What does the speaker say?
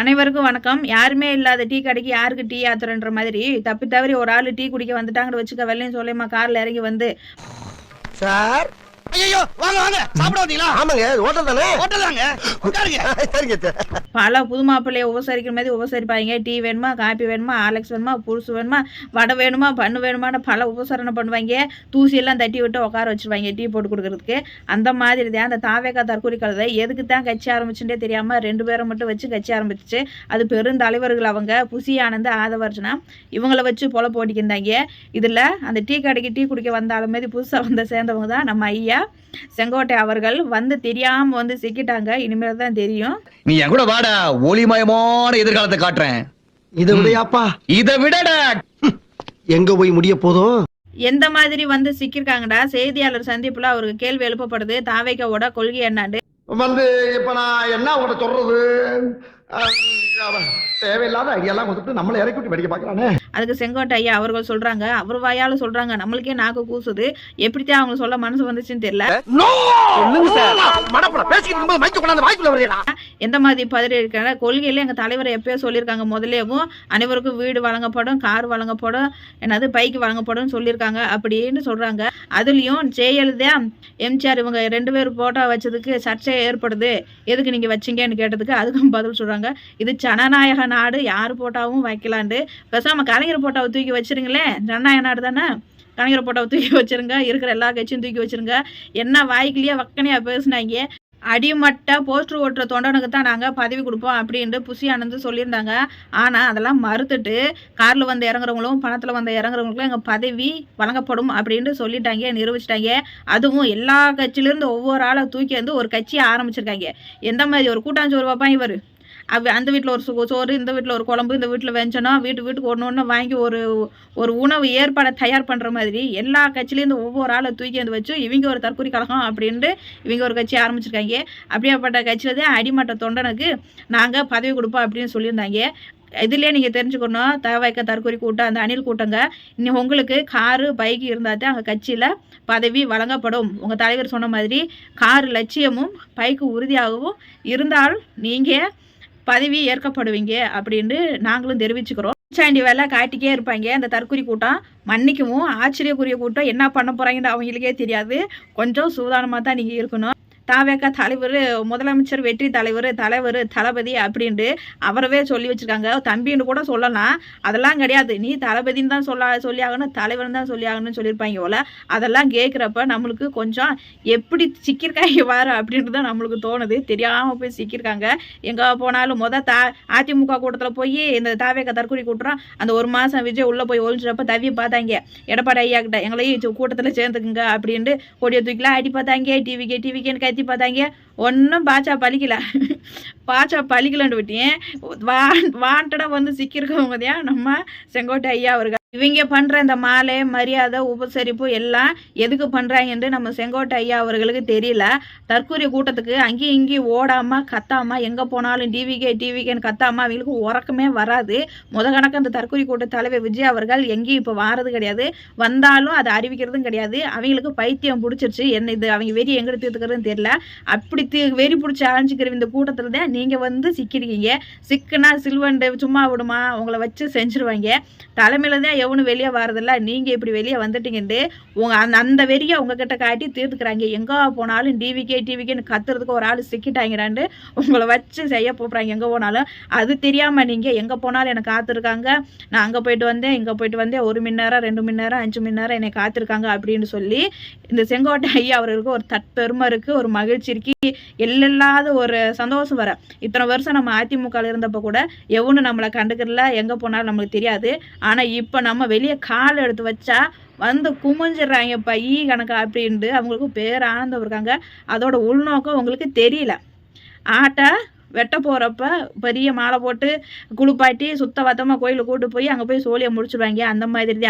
அனைவருக்கும் வணக்கம். யாருமே இல்லாத டீ கடைக்கு யாருக்கு டீ ஆத்துறன்ற மாதிரி தப்பி தவறி ஒரு ஆள் டீ குடிக்க வந்துட்டாங்கன்னு வச்சுக்க வெள்ளையும் சொல்லியம்மா காரில் இறங்கி வந்து. சார் ஐயோ வாங்க வாங்க. சாப்பிட வந்தீங்களா? ஆமாங்க ஹோட்டல் தானே? ஹோட்டல் தாங்க. உட்காருங்க. சரிங்க சார் பல புது மாப்பிள்ளைய உபசரிக்கிற மாதிரி உபசரிப்பாங்க. டீ வேணுமா காப்பி வேணுமா ஆலெக்ஸ் வேணுமா புருசு வேணுமா வடை வேணுமா பண்ணு வேணுமான்னு பல உபசரணை பண்ணுவாங்க. தூசியெல்லாம் தட்டி விட்டு உட்கார வச்சிருவாங்க டீ போட்டு கொடுக்கறதுக்கு. அந்த மாதிரி தான் அந்த தாவேக்கா தற்கொலை கழுதை எதுக்கு தான் கட்சி ஆரம்பிச்சுட்டே தெரியாமல் ரெண்டு பேரை மட்டும் வச்சு கட்சி ஆரம்பிச்சிச்சு. அது பெருந்தலைவர்கள் அவங்க புசி ஆனந்த் ஆதவர்ஜனா இவங்கள வச்சு பொல போட்டிக்கிருந்தாங்க இதில் அந்த டீ கடைக்கு டீ குடிக்க வந்தாலும் மாதிரி புதுசாக வந்த சேர்ந்தவங்க தான் நம்ம ஐயா. செங்கோட்டை அவர்கள் வந்து தெரியாமல் வந்து சிக்கிட்டாங்க. இனிமேல் தான் தெரியும். நீ என் கூட வாடா. ஒளிமயமான எதிர்காலத்தை காட்டுறேன். இதை விடையாப்பா. இதை விடடா. எங்க போய் முடிய போதும் எந்த மாதிரி வந்து சிக்கியிருக்காங்கடா செய்தியாளர் சந்திப்புல அவருக்கு கேள்வி எழுப்பப்படுது. தாவைக்காவோட கொள்கை என்னாண்டு வந்து இப்ப நான் என்ன உங்கள்ட்ட சொல்றது? தேவையில்லாத ஐடியாலாம் கொடுத்துட்டு நம்மளை இறக்கி விட்டு படிக்க பாக்குறானே அதுக்கு செங்கோட்டை ஐயா அவர்கள் சொல்றாங்க. அவர் வாயால சொல்றாங்க. நம்மளுக்கே நாக்கு கூசுது. எப்படித்தான் அவங்க சொல்ல மனசு வந்துச்சுன்னு தெரியல. சொல்லுங்க சார். மடப்பட. பேசிக்கிட்டு இருக்கும்போது மைக்கு கொண்டாந்து வாய்க்குள்ள வரீங்களா எந்த மாதிரி பதறி இருக்காங்க? கொள்கையில எங்க தலைவர் எப்பயோ சொல்லியிருக்காங்க. முதலேவும் அனைவருக்கும் வீடு வழங்கப்படும் கார் வழங்கப்படும் என்னது பைக்கு வழங்கப்படும் சொல்லியிருக்காங்க அப்படின்னு சொல்றாங்க. அதுலயும் ஜெயலலிதா எம்ஜிஆர் இவங்க ரெண்டு பேரும் போட்டோ வச்சதுக்கு சர்ச்சை ஏற்படுது. எதுக்கு நீங்க வச்சீங்கன்னு கேட்டதுக்கு அதுக்கும் பதில் சொல்றாங்க. இது ஜனநாயக நாடு யார் போட்டாவும் வைக்கலாண்டு. பேசாம கலைஞர் போட்டாவை தூக்கி வச்சிருங்களேன் ஜனநாயக நாடு தானே? கலைஞர் போட்டாவை தூக்கி வச்சிருங்க. இருக்கிற எல்லா கட்சியும் தூக்கி வச்சிருங்க. என்ன வாய்க்கிலேயே வக்கனையா பேசுனாங்க. அடிமட்ட போஸ்டர் ஓட்டுற தொண்டனுக்கு தான் நாங்கள் பதவி கொடுப்போம் அப்படின்ட்டு புசி ஆனந்து சொல்லியிருந்தாங்க. ஆனால் அதெல்லாம் மறுத்துட்டு காரில் வந்து இறங்குறவங்களும் பணத்தில் வந்து இறங்குறவங்களுக்கும் எங்கள் பதவி வழங்கப்படும் அப்படின்ட்டு சொல்லிட்டாங்க நிரூபிச்சிட்டாங்க. அதுவும் எல்லா கட்சியிலேருந்து ஒவ்வொரு ஆளை தூக்கி வந்து ஒரு கட்சியை ஆரம்பிச்சிருக்காங்க. எந்த மாதிரி? ஒரு கூட்டாஞ்சோறு வைப்பான் இவர். அந்த வீட்டில் ஒரு சோ- சோறு இந்த வீட்டில் ஒரு குழம்பு இந்த வீட்டில் வெஞ்சனம் வீட்டு வீட்டுக்கு ஒன்று ஒன்று வாங்கி ஒரு ஒரு உணவு ஏற்பாடை தயார் பண்ணுற மாதிரி எல்லா கட்சியிலேருந்து ஒவ்வொரு ஆளை தூக்கி வந்து வச்சு இவங்க ஒரு தற்கொலை கழகம் அப்படின்ட்டு இவங்க ஒரு கட்சி ஆரம்பிச்சிருக்காங்க. அப்படியாப்பட்ட கட்சியில் தான் அடிமட்ட தொண்டனுக்கு நாங்கள் பதவி கொடுப்போம் அப்படின்னு சொல்லியிருந்தாங்க. இதுலேயே நீங்கள் தெரிஞ்சுக்கணும் தவைக்க தற்கொலை கூட்டம் அந்த அணில் கூட்டங்க இன்னும் உங்களுக்கு காரு பைக்கு இருந்தால் தான் அங்கே கட்சியில் பதவி வழங்கப்படும். உங்கள் தலைவர் சொன்ன மாதிரி காரு லட்சியமும் பைக்கு உறுதியாகவும் இருந்தால் நீங்கள் பதவி ஏற்கப்படுவீங்க அப்படின்னு நாங்களும் தெரிவிச்சுக்கிறோம். சாண்டி வேலை காட்டிக்கே இருப்பாங்க. அந்த தற்கொலை கூட்டம் மன்னிக்கவும் ஆச்சரியக்குரிய கூட்டம். என்ன பண்ண போகிறாங்கன்னு அவங்களுக்கே தெரியாது. கொஞ்சம் சூதானமாக தான் நீங்கள் இருக்கணும். தாவேக்கா தலைவர் முதலமைச்சர் வெற்றி தலைவர் தலைவர் தளபதி அப்படின்ட்டு அவரவே சொல்லி வச்சிருக்காங்க. தம்பின்னு கூட சொல்லலாம். அதெல்லாம் கிடையாது. நீ தளபதின்னு தான் சொல்ல சொல்லி ஆகணும் தலைவர்னு தான் சொல்லி ஆகணும்னு சொல்லியிருப்பாங்க போல. அதெல்லாம் கேட்குறப்ப நம்மளுக்கு கொஞ்சம் எப்படி சிக்கியிருக்காங்க வாரு அப்படின்ட்டு தான் நம்மளுக்கு தோணுது. தெரியாமல் போய் சிக்கியிருக்காங்க. எங்கே போனாலும் மொதல் தா அதிமுக கூட்டத்தில் போய் இந்த தாவேக்கா தற்கொலை கூட்டுறோம். அந்த ஒரு மாதம் விஜய் உள்ளே போய் ஒழிச்சிட்டப்ப தவி பார்த்தாங்க. எடப்பாடி ஐயா கிட்ட எங்களையும் கூட்டத்தில் சேர்ந்துக்குங்க அப்படின்ட்டு கொடியை தூக்கிலாம் அடி பார்த்தாங்க டிவிக்கே டிவிக்கேன்னு கத்தி பார்த்தாங்க. ஒன்றும் பாச்சா பழிக்கல. பாச்சா பழிக்கலன்னு விட்டேன். வா வாண்டடாக வந்து சிக்கியிருக்கவங்க தான் நம்ம செங்கோட்டை ஐயா அவர்கள். இவங்க பண்ணுற இந்த மாலை மரியாதை உபசரிப்பு எல்லாம் எதுக்கு பண்ணுறாங்கன்ட்டு நம்ம செங்கோட்டை ஐயா அவர்களுக்கு தெரியல. தற்கூரிய கூட்டத்துக்கு அங்கேயும் இங்கேயும் ஓடாமல் கத்தாமல் எங்கே போனாலும் டிவிகே டிவிகேன்னு கத்தாமல் அவங்களுக்கு உறக்கமே வராது. முத கணக்கு அந்த தற்கூரி கூட்ட தலைவர் விஜய் அவர்கள் எங்கேயும் இப்போ வாரது கிடையாது. வந்தாலும் அதை அறிவிக்கிறதும் கிடையாது. அவங்களுக்கு பைத்தியம் பிடிச்சிருச்சு. என்ன இது அவங்க வெறி எங்கே தீர்த்துக்கிறதுன்னு தெரியல. அப்படி தீ வெறி பிடிச்சி அழைஞ்சிக்கிற இந்த கூட்டத்தில் தான் நீங்கள் வந்து சிக்கிருக்கீங்க. சிக்குனா சில்வண்டு சும்மா விடுமா உங்களை வச்சு செஞ்சுருவாங்க. தலைமையில் தான் எவனும் வெளியே வரதில்ல. நீங்கள் இப்படி வெளியே வந்துட்டீங்கன்ட்டு உங்கள் அந்த அந்த வெறியை உங்ககிட்ட காட்டி தீர்த்துக்கிறாங்க. எங்கே போனாலும் டிவிக்கே டிவிக்கேன்னு கத்துறதுக்கு ஒரு ஆள் சிக்கிட்டாங்கிறாண்டு உங்களை வச்சு செய்ய போகிறாங்க எங்கே போனாலும். அது தெரியாமல் நீங்கள் எங்கே போனாலும் என்னை காத்திருக்காங்க. நான் அங்கே போயிட்டு வந்தேன் இங்கே போயிட்டு வந்தேன். ஒரு மணி நேரம் ரெண்டு மணி நேரம் அஞ்சு மணி நேரம் என்னை காத்திருக்காங்க அப்படின்னு சொல்லி இந்த செங்கோட்டை ஐயா அவர்களுக்கு ஒரு தற்பெருமை இருக்குது ஒரு மகிழ்ச்சி இருக்கு. எல்லில்லாத ஒரு சந்தோஷம் வர. இத்தனை வருஷம் நம்ம அதிமுகவில் இருந்தப்போ கூட எவனும் நம்மளை கண்டுக்கிறல எங்கே போனாலும் நம்மளுக்கு தெரியாது. ஆனால் இப்போ நம்ம வெளியே கால் எடுத்து வச்சா வந்து குமிஞ்சிடுறாங்கப்பா ஈ கணக்கா அப்படின்ட்டு அவங்களுக்கு பேர் ஆனந்தம் இருக்காங்க. அதோட உள்நோக்கம் உங்களுக்கு தெரியல. ஆட்டை வெட்ட போகிறப்ப பெரிய மாலை போட்டு குளிப்பாட்டி சுத்த வத்தமாக கோயிலுக்கு கூட்டு போய் அங்கே போய் சோழியை முடிச்சிடுவாங்க அந்த மாதிரி தான்.